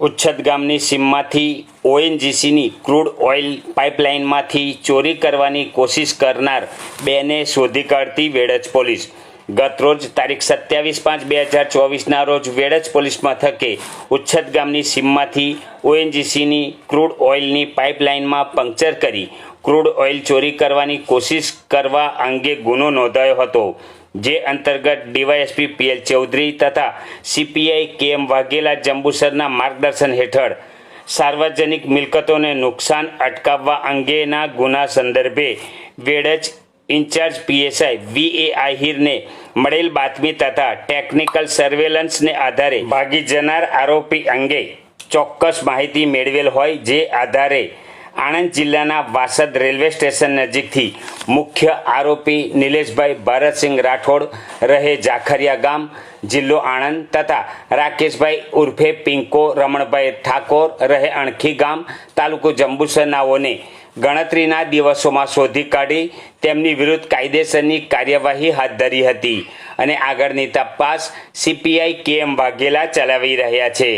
ઉચ્છદ ગામની સીમમાંથી ઓએનજીસીની ક્રૂડ ઓઇલ પાઇપલાઇનમાંથી ચોરી કરવાની કોશિશ કરનાર બેને શોધી કાઢતી વેડજ પોલીસ. ગતરોજ તારીખ સત્યાવીસ પાંચ બે હજાર ચોવીસના રોજ વેડજ પોલીસ મથકે ઉચ્છદ ગામની સીમમાંથી ઓએનજીસીની ક્રૂડ ઓઇલની પાઇપલાઇનમાં પંક્ચર કરી ક્રૂડ ઓઇલ ચોરી કરવાની કોશિશ કરવા અંગે ગુનો નોંધાયો હતો. જે અંતર્ગત ડીવાયએસપી પીએલ ચૌધરી તથા સીપીઆઈ કે એમ વાઘેલા જંબુસરના માર્ગદર્શન હેઠળ સાર્વજનિક મિલકતોને નુકસાન અટકાવવા અંગેના ગુના સંદર્ભે વેડજ ઇન્ચાર્જ પીએસઆઈ વી એ આહિરને મળેલ બાતમી તથા ટેકનિકલ સર્વેલન્સને આધારે ભાગી જનાર આરોપી અંગે ચોક્કસ માહિતી મેળવેલ હોય જે આધારે આણંદ જિલ્લાના વાસદ રેલવે સ્ટેશન નજીકથી મુખ્ય આરોપી નિલેશભાઈ ભરતસિંહ રાઠોડ રહે જાખરિયા ગામ, જિલ્લો આણંદ તથા રાકેશભાઈ ઉર્ફે પિંકો રમણભાઈ ઠાકોર રહે અણખી ગામ, તાલુકો જંબુસરનાઓને ગણતરીના દિવસોમાં શોધી કાઢી તેમની વિરુદ્ધ કાયદેસરની કાર્યવાહી હાથ ધરી હતી અને આગળની તપાસ સીપીઆઈ કે એમ વાઘેલા ચલાવી રહ્યા છે.